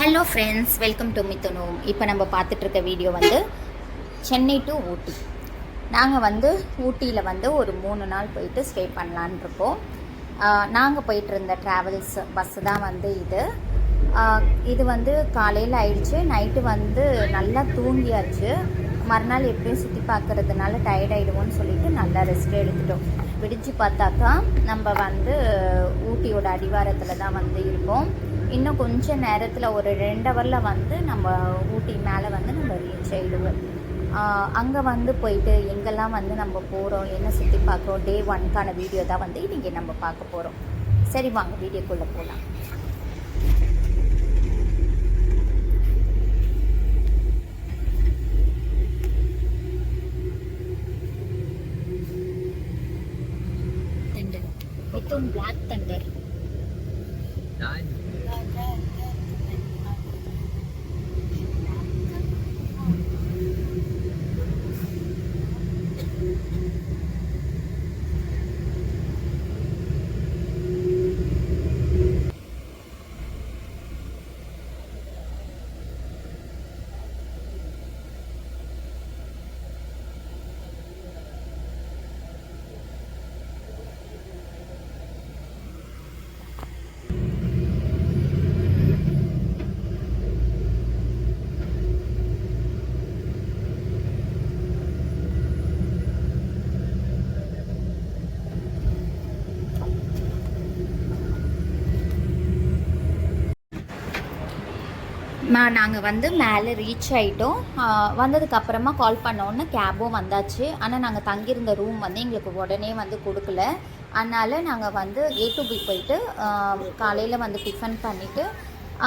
Hello friends welcome to மித்துனோம் இப்போ நம்ம பார்த்துட்ருக்க வீடியோ வந்து சென்னை டு ஊட்டி. நாங்கள் வந்து ஊட்டியில் வந்து ஒரு மூணு நாள் போயிட்டு ஸ்டே பண்ணலான் இருக்கோம். நாங்கள் போயிட்டு இருந்த ட்ராவல்ஸ் பஸ்ஸு தான் வந்து இது. இது வந்து காலையில் ஆயிடுச்சு நைட்டு வந்து நல்லா தூங்கியாச்சு. மறுநாள் எப்படியும் சுற்றி பார்க்குறதுனால டயர்ட் ஆகிடுவோன்னு சொல்லிட்டு நல்லா ரெஸ்ட் எடுத்துட்டோம். விடிச்சு பார்த்தாக்கா நம்ம வந்து ஊட்டியோட அடிவாரத்தில் தான் வந்து இருக்கோம். இன்னும் கொஞ்ச நேரத்தில் ஒரு ரெண்டு ஹவரில் வந்து நம்ம ஊட்டி மேலே வந்து நம்ம ரீச் ஆகிடுவோம் அங்கே வந்து போயிட்டு எங்கெல்லாம் வந்து நம்ம போகிறோம் என்ன சுற்றி பார்க்குறோம் டே ஒன்க்கான வீடியோ தான் வந்து இன்றைக்கி நம்ம பார்க்க போகிறோம் சரி வாங்க வீடியோக்குள்ளே போகலாம் Itong Black Thunder. நாங்கள் வந்து மேலே ரீச் ஆகிட்டோம் வந்ததுக்கு அப்புறமா கால் பண்ணோன்னே கேபும் வந்தாச்சு. ஆனால் நாங்கள் தங்கியிருந்த ரூம் வந்து எங்களுக்கு உடனே வந்து கொடுக்கல. அதனால் நாங்கள் வந்து ஏ டு பி போயிட்டு காலையில் வந்து டிஃபன் பண்ணிவிட்டு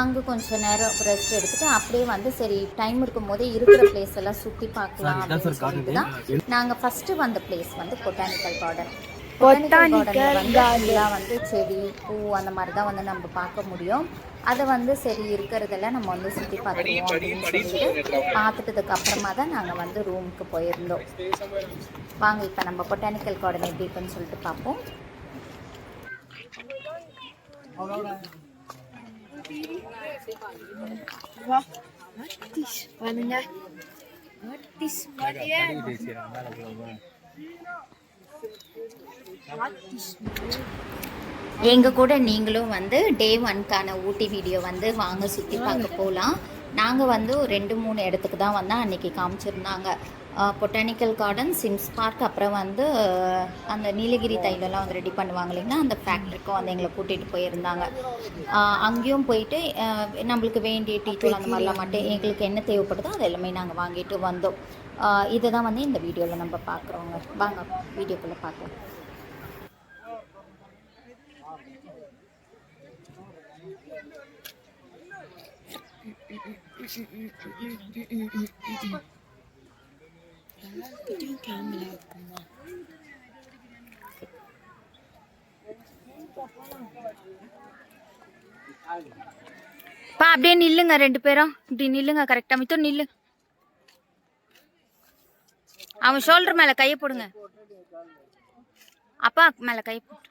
அங்கே கொஞ்சம் நேரம் ரெஸ்ட் எடுத்துட்டு அப்படியே வந்து சரி டைம் இருக்கும் போதே இருக்கிற பிளேஸ் எல்லாம் சுற்றி பார்க்கலாம் அப்படின்னு சொல்லிட்டு தான் நாங்கள் ஃபஸ்ட்டு வந்த பிளேஸ் வந்து பொட்டானிக்கல் கார்டன் பொட்டானிக்கல் கார்டனில் வந்து செடி பூ அந்த மாதிரி தான் வந்து நம்ம பார்க்க முடியும். அதை வந்து சரி இருக்கிறதெல்லாம் நம்ம வந்து சுற்றி பார்த்துருவோம் அப்படின்னு சொல்லிட்டு பார்த்துட்டதுக்கு அப்புறமா தான் நாங்கள் வந்து ரூமுக்கு போயிருந்தோம். வாங்க இப்போ நம்ம பொட்டானிக்கல் கார்டன் எப்படி இருக்குன்னு சொல்லிட்டு பார்ப்போம். பாருங்க எங்கள் கூட நீங்களும் வந்து டே ஒன்க்கான ஊட்டி வீடியோ வந்து வாங்க சுற்றி பார்க்க போகலாம் நாங்கள் வந்து ரெண்டு மூணு இடத்துக்கு தான் வந்து அன்றைக்கி காமிச்சிருந்தாங்க. பொட்டானிக்கல் கார்டன் சிம்ஸ் பார்க் அப்புறம் வந்து அந்த நீலகிரி தைலெல்லாம் வந்து ரெடி பண்ணுவாங்க இல்லைங்களா? அந்த ஃபேக்ட்ரிக்கும் வந்து எங்களை கூட்டிகிட்டு போயிருந்தாங்க. அங்கேயும் போயிட்டு நம்மளுக்கு வேண்டிய டீத்தூள் அந்த மாதிரிலாம் மட்டும் எங்களுக்கு என்ன தேவைப்படுதோ அது எல்லாமே நாங்கள் வாங்கிட்டு வந்தோம். இதை தான் வந்து இந்த வீடியோவில் நம்ம பார்க்குறோங்க. வாங்க வீடியோக்குள்ளே பார்க்கலாம். கேமரா பா அப்படியே நில்லுங்க ரெண்டு பேரும். இப்படி நில்லுங்க கரெக்டா மித்தம் நில்லு. அவன் ஷோல்டர் மேல கையை போடுங்க. அப்பா மேல கை போட்டு.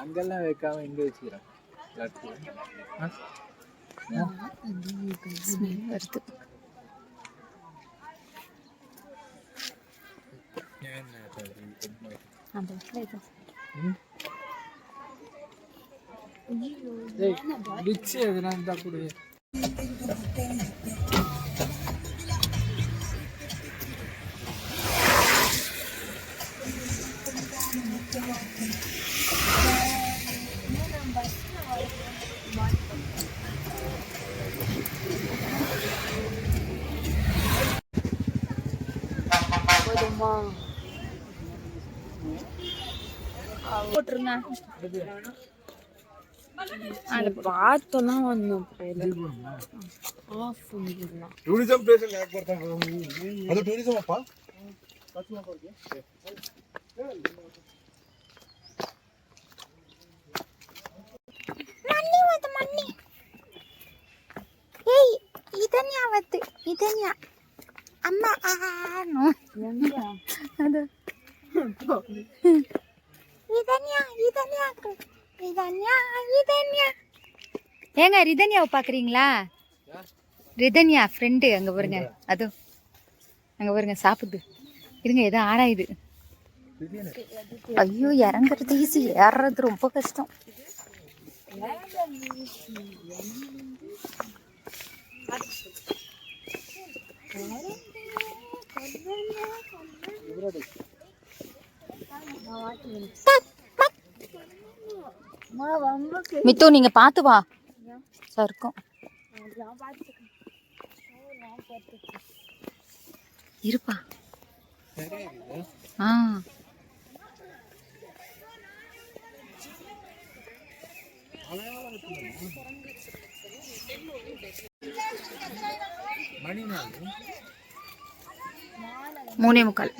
அங்கெல்லாம் வைக்காம இங்க வச்சுக்கிறேன் வருது. அந்த இடத்துல இது. டிச்சு எதுனா இருந்தா கூட. போட்டுருங்க. அந்த பார்த்தெல்லாம் வந்தோம் ஆஃப் பண்ணிடலாம் ಟೂರಿಸಂ ಪ್ಲೇಸ್ ಅಲ್ಲಿ ಯಾಕೆ ಬರ್ತಾರೆ ಅದು ಟೂರಿಸಂ ಅಪ್ಪ ಏಯ್ ಇದನ್ಯಾವತ್ತು ಇದನ್ಯಾ அம்மா ஆனோ அது ரிதன்யா ரிதன்யா ரிதன்யா ரிதன்யா ஏங்க ரிதன்யாவை பார்க்குறீங்களா ரிதன்யா ஃப்ரெண்டு அங்கே பாருங்க. அது அங்கே பாருங்க சாப்பிடுது. இருங்க ஏதோ ஆராயுது. ஐயோ இறங்குறது ஈஸி ஏறுறது ரொம்ப கஷ்டம். மித்து நீங்க பார்த்து வா. சருக்கும் இருப்பா. ஆ. மூணே முக்கால்.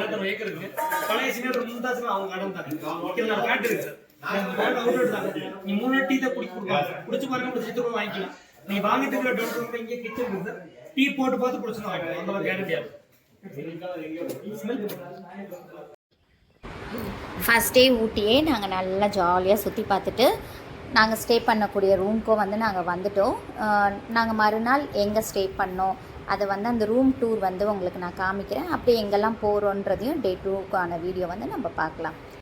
மொத்தம் ஏக்கர் இருக்கு. பழைய அவங்க இடம் இருக்கு. நீ மூணு டீ தான் குடிச்சு பாருங்க வாங்கிக்கலாம். நீ வாங்கிட்டு இங்கே கிச்சன் இருக்கு. டீ போட்டு பார்த்து வாங்கிக்கலாம். அந்த கேரண்டியா ஃபஸ்ட் டே ஊட்டியே நாங்கள் நல்லா ஜாலியாக சுற்றி பார்த்துட்டு நாங்கள் ஸ்டே பண்ணக்கூடிய ரூம்க்கும் வந்து நாங்கள் வந்துட்டோம். நாங்கள் மறுநாள் எங்கே ஸ்டே பண்ணோம்? அதை வந்து அந்த ரூம் டூர் வந்து உங்களுக்கு நான் காமிக்கிறேன். அப்படி எங்கெல்லாம் போகிறோன்றதையும் டே டூக்கான வீடியோ வந்து நம்ம பார்க்கலாம்.